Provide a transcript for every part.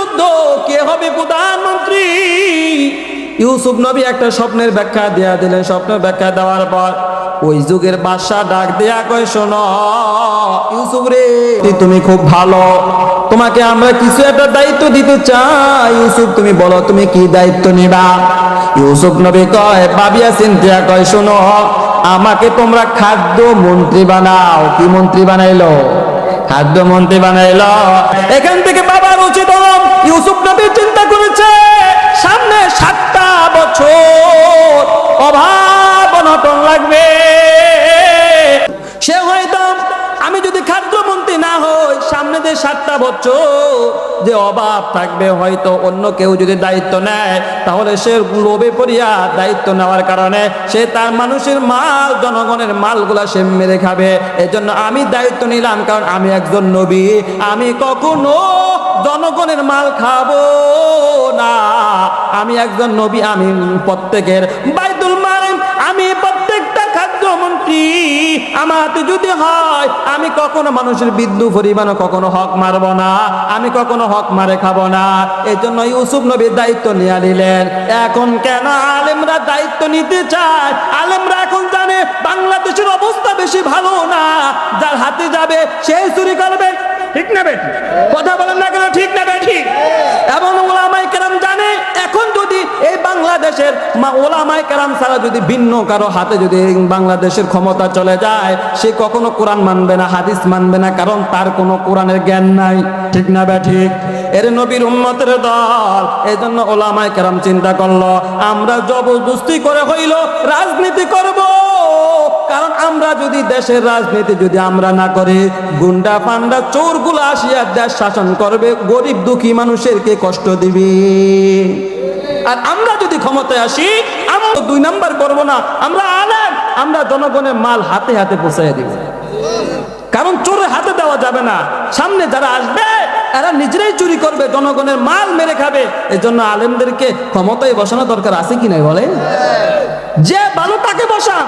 যুদ্ধ কে হবে প্রধানমন্ত্রী? ইউসুফ নবী একটা স্বপ্নের ব্যাখ্যা দেয়া দিলেন। স্বপ্নের ব্যাখ্যা দেওয়ার পর ওই যুগের বাদশাহ ডাক দেয়া কয়, শোনো, ইউসুফ রে, তুমি খুব ভালো। তোমাকে আমরা কিছু একটা দায়িত্ব দিতে চাই। ইউসুফ, তুমি বলো, তুমি কি দায়িত্ব নিবা? ইউসুফ নবী কয় বাবিয়া সিনথিয়া কয়, শোনো, আমাকে তোমরা খাদ্য মন্ত্রী বানাও। কি মন্ত্রী বানাইলো? খাদ্য বানাইল। এখান থেকে বাবার উচিত ইউসুফ নবী চিন্তা করেছে, সামনে সাতটা বছর অভাব অনটন লাগবে। সামনে সাতটা বছর যে অভাব থাকবে, হয়তো অন্য কেউ যদি দায়িত্ব নেয়, তাহলে সে লোভে পড়িয়া দায়িত্ব নেওয়ার কারণে সে তার মানুষের মাল, জনগণের মালগুলা সে মেরে খাবে। এজন্য আমি দায়িত্ব নিলাম, কারণ আমি একজন নবী। আমি কখনো জনগণের মাল খাব না। আমি একজন নবী, আমি প্রত্যেকের আমার যদি হয়, আমি কখনো মানুষের বিদ্যু পরিমাণও কখনো হক মারব না, আমি কখনো হক মারে খাব না। এই জন্য ইউসুফ নবীর দায়িত্ব নিয়ে নিলেন। এখন কেন আলেমরা দায়িত্ব নিতে চায়? আলেমরা এখন জানে বাংলাদেশের অবস্থা বেশি ভালো না। যার হাতে যাবে সে চুরি করবে। ঠিক না বেঠি কথা বলেন না কেন? ঠিক না বেঠি এবং ওলামাই কেরাম জানে এখন যদি এই কেরাম ছাড়া যদি ভিন্ন কারও হাতে যদি বাংলাদেশের ক্ষমতা চলে যায়, সে কখনো কোরআন মানবে না, হাদিস মানবে না, কারণ তার কোনো কোরআনের জ্ঞান নাই। ঠিক না ব্যা ঠিক? এর নবীর দল এই জন্য ওলামায় চিন্তা করল, আমরা জবরদস্তি করে হইল, রাজনীতি করব। কারণ আমরা যদি দেশের রাজনীতি যদি আমরা না করি, গুন্ডা পান্ডা চোরগুলো আসিয়া দেশ শাসন করবে, গরিব দুঃখী মানুষেরকে কষ্ট দিবে। আর আমরা যদি ক্ষমতায় আসি, আমরা দুই নাম্বার করব না, আমরা আলেম, আমরা জনগণের মাল হাতে হাতে পৌঁছাই দিব। কারণ চোরের হাতে দেওয়া যাবে না, সামনে যারা আসবে, এরা নিজেরাই চুরি করবে, জনগণের মাল মেরে খাবে। এই জন্য আলেমদেরকে ক্ষমতায় বসানো দরকার আছে কি নাই বলে যে ভালো তাকে বসান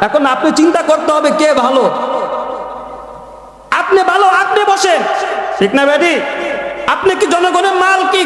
এখন আপনি চিন্তা করতে হবে কে ভালো। আপনি ভালো, আপনি বসেন। ঠিক না ব্যাডি আপনি কি জনগণের মাল কি